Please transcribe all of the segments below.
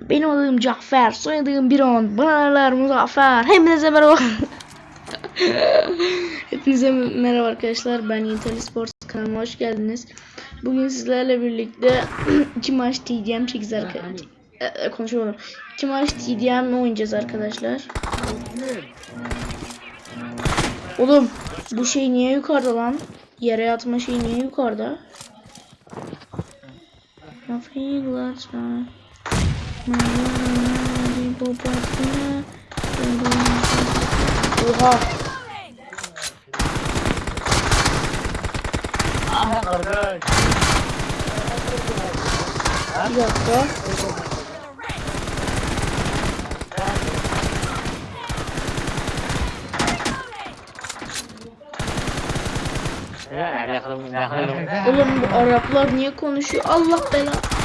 Benim adım Cafer, soyadım Biron, banalar Muzaffer. Hepinize merhaba. Hepinize merhaba arkadaşlar. Ben Yinteli Sports kanalıma hoş geldiniz. Bugün sizlerle birlikte iki maç TDM çekeceğiz arkadaşlar. Ee, konuşamadım. İki maç TDM oynayacağız arkadaşlar. Oğlum bu şey niye yukarıda lan? Yere yatma şey niye yukarıda? Nothing last time. Oha. Bir dakika. Oğlum bu Araplar niye konuşuyor? Allah bela.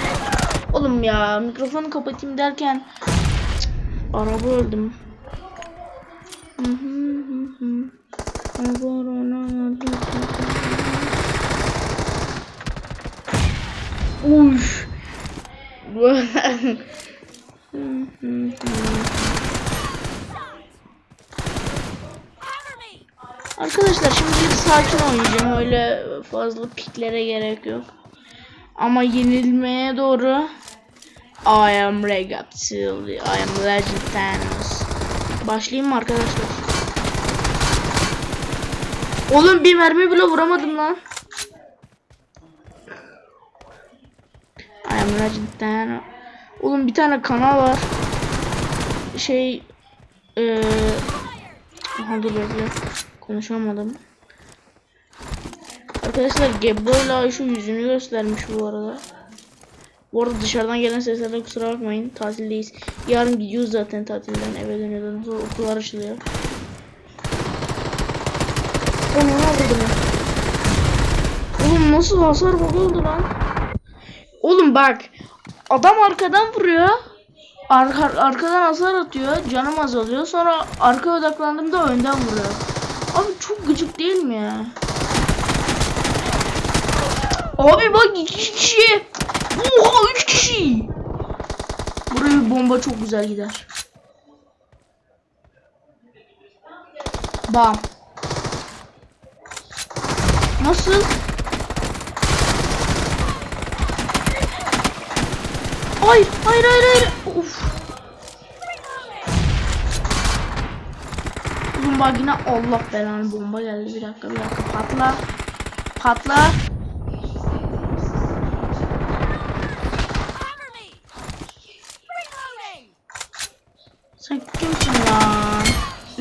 Oğlum ya mikrofonu kapatayım derken araba öldüm. Uy. Arkadaşlar şimdi bir sakin oynayacağım. Öyle fazla piklere gerek yok. Ama yenilmeye doğru I am Regaptil. I am Legend Thanos. Başlayayım mı arkadaşlar? Oğlum bir mermi bile vuramadım lan. I am Legend Thanos. Oğlum bir tane kanal var. Şey eee Aha dur bekle. Konuşamadım. Arkadaşlar Gebro'yla şu yüzünü göstermiş bu arada. Bu arada dışarıdan gelen seslerden kusura bakmayın. Tatildeyiz. Yarın gidiyoruz zaten tatilden eve dönüyoruz. Sonra okullar açılıyor. Onu ne oldu? Oğlum nasıl hasar bug oldu lan? Oğlum bak. Adam arkadan vuruyor. Arka, arkadan hasar atıyor. Canım azalıyor. Sonra arka odaklandığımda önden vuruyor. Abi çok gıcık değil mi ya? Abi bak iki kişi. Oha üç kişi. Buraya bir bomba çok güzel gider. Bam. Nasıl? Hayır, hayır, hayır, hayır. Of. Bomba yine Allah belanı bomba geldi. Bir dakika, bir dakika. Patla. Patla. Sen kimsin lan? Üf.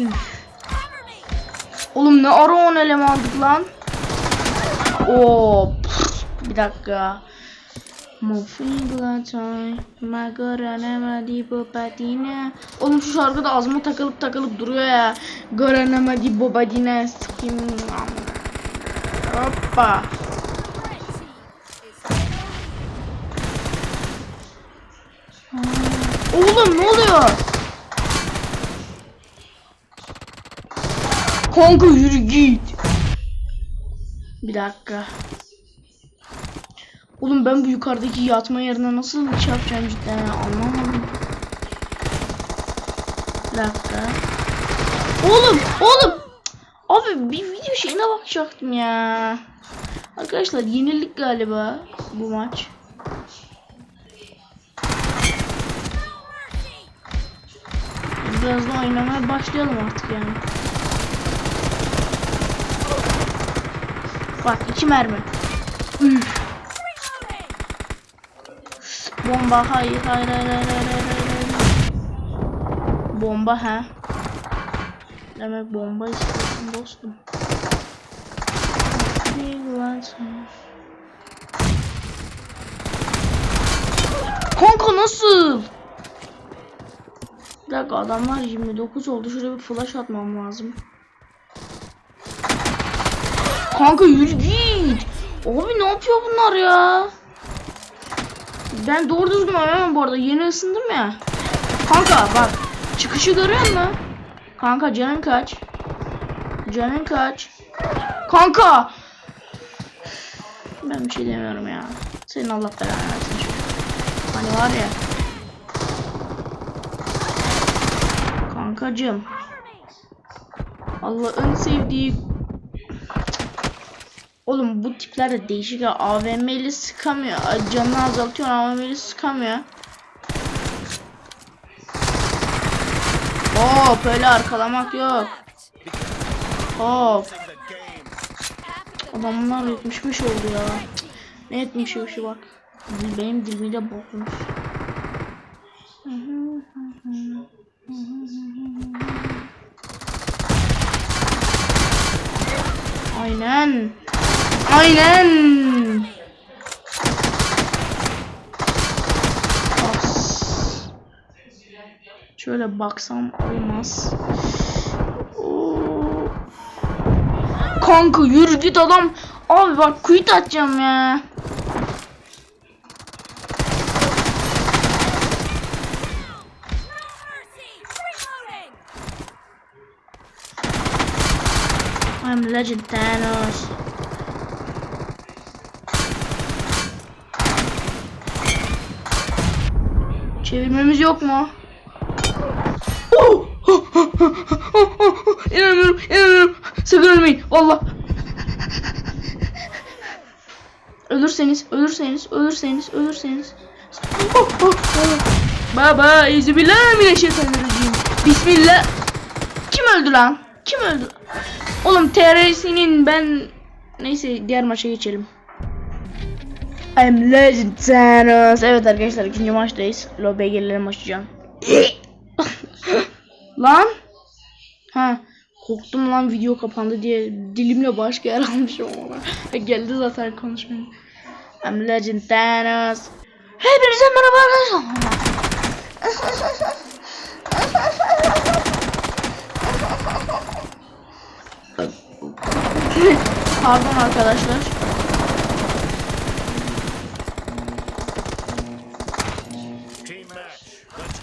Oğlum ne ara 10 eleme aldık lan? Oo, pff, bir dakika. Oğlum şu şarkı da ağzıma takılıp takılıp duruyor ya. Garanamadi bobadine. Sikim. Hoppa. Oğlum ne oluyor? Kanka yürü git. Bir dakika. Oğlum ben bu yukarıdaki yatma yerine nasıl şey yapacağım cidden anlamadım. Bir dakika. Oğlum oğlum. Abi bir video şeyine bakacaktım ya. Arkadaşlar yenildik galiba bu maç. Biraz da oynamaya başlayalım artık yani. Bak iki mermi. Üf. Bomba hayır hayır hayır hayır hayır hayır hayır. Bomba ha. Demek bomba istiyorsun dostum. Kanka nasıl? Bir dakika adamlar 29 oldu. Şuraya bir flash atmam lazım. Kanka yürü git. Abi ne yapıyor bunlar ya? Ben doğru düzgün oynamam bu arada. Yeni ısındım ya. Kanka bak. Çıkışı görüyor musun? Kanka canın kaç? Canın kaç? Kanka. Ben bir şey demiyorum ya. Senin Allah belanı versin. Hani var ya. Kankacığım. Allah'ın sevdiği Oğlum bu tipler de değişik. AVM'li sıkamıyor. Canını azaltıyor AVM'li sıkamıyor. Hop öyle arkalamak yok. Hop. Adamlar 75 oldu ya. Ne 75'i bak. Dil- Benim dilimi de bokmuş. Aynen. Aynen. Şöyle baksam olmaz. Kanka yürü git adam. Abi bak quit atacağım ya. I'm Legend Thanos. Çevirmemiz yok mu? Oh! İnanmıyorum, inanmıyorum. Sakın ölmeyin, valla. Ölürseniz, ölürseniz, ölürseniz, ölürseniz. Oh, oh, oh. Baba, izbillahimineşşeytanirracim. Bismillah. Kim öldü lan? Kim öldü? Oğlum TR'sinin ben neyse diğer maça geçelim. I'm Legend Thanos. Evet arkadaşlar ikinci maçtayız. Lobby'e gelelim açacağım. lan? Ha korktum lan video kapandı diye dilimle başka yer almışım ona. Geldi zaten konuşmaya. I'm Legend Thanos. Hepinize merhaba arkadaşlar. Pardon arkadaşlar.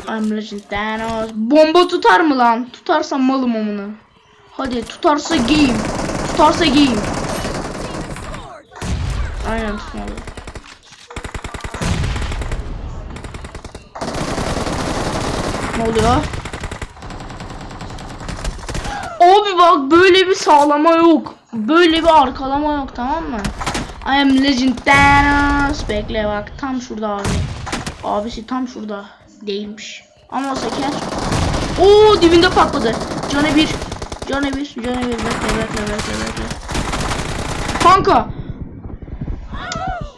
Legend Thanos. Bomba tutar mı lan? Tutarsa malım amına. Hadi tutarsa game. Tutarsa game. Aynen tutmadı. Ne oluyor? Abi bak böyle bir sağlama yok. Böyle bir arkalama yok tamam mı? I am Legend Thanos. Bekle bak tam şurada abi. Abisi tam şurada. Değilmiş. Ama seker. Oo dibinde patladı. Canı bir. Canı bir. Canı bir. Bekle bekle bekle bekle. Kanka.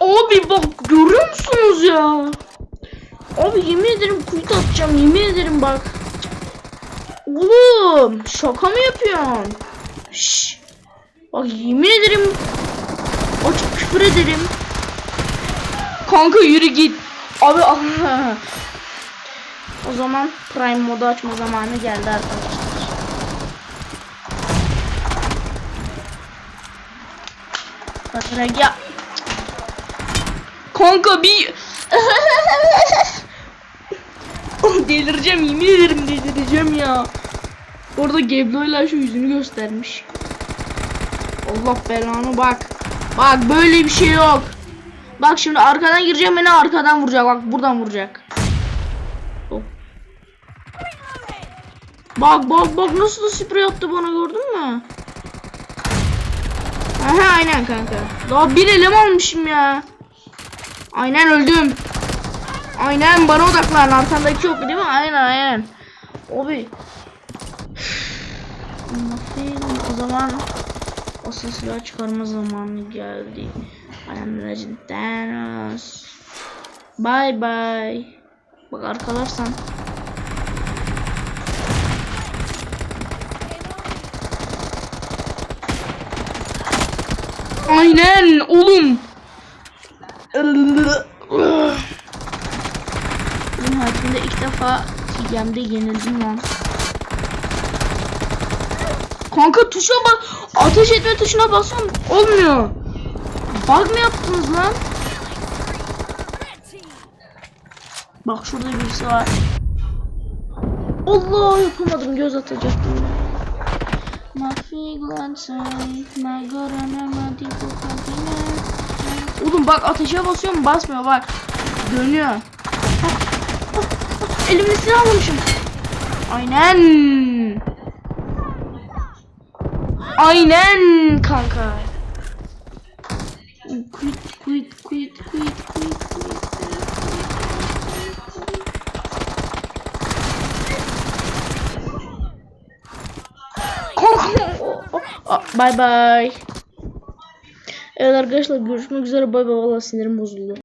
Abi bak görüyor musunuz ya? Abi yemin ederim kuyut atacağım. Yemin ederim bak. Oğlum şaka mı yapıyorsun? Şşş. Bak yemin ederim. Açık küfür ederim. Kanka yürü git. Abi. O zaman Prime modu açma zamanı geldi arkadaşlar. Bak ya. Kanka bir delireceğim yemin ederim delireceğim ya. Orada Geblo'yla şu yüzünü göstermiş. Allah belanı bak. Bak böyle bir şey yok. Bak şimdi arkadan gireceğim beni arkadan vuracak. Bak buradan vuracak. Bak bak bak nasıl da sprey attı bana gördün mü? Aha aynen kanka. Daha bir elim almışım ya. Aynen öldüm. Aynen bana odaklan. Arkandaki yok değil mi? Aynen aynen. Abi. O zaman asıl silah çıkarma zamanı geldi. I am. Bye bye. Bak arkalarsan. Aynen oğlum. Benim hayatımda ilk defa TGM'de yenildim lan. Kanka tuşa bak. Ateş etme tuşuna basıyorum. Olmuyor. Bug mı yaptınız lan? Bak şurada birisi var. Allah yapamadım göz atacaktım. My fragrance, my god, Oğlum bak ateşe basıyorum basmıyor bak. Dönüyor. Ah. Elimde silah almışım. Aynen. Aynen kanka. Quit quit quit. Bay bay. Evet arkadaşlar görüşmek üzere bay bay valla sinirim bozuldu.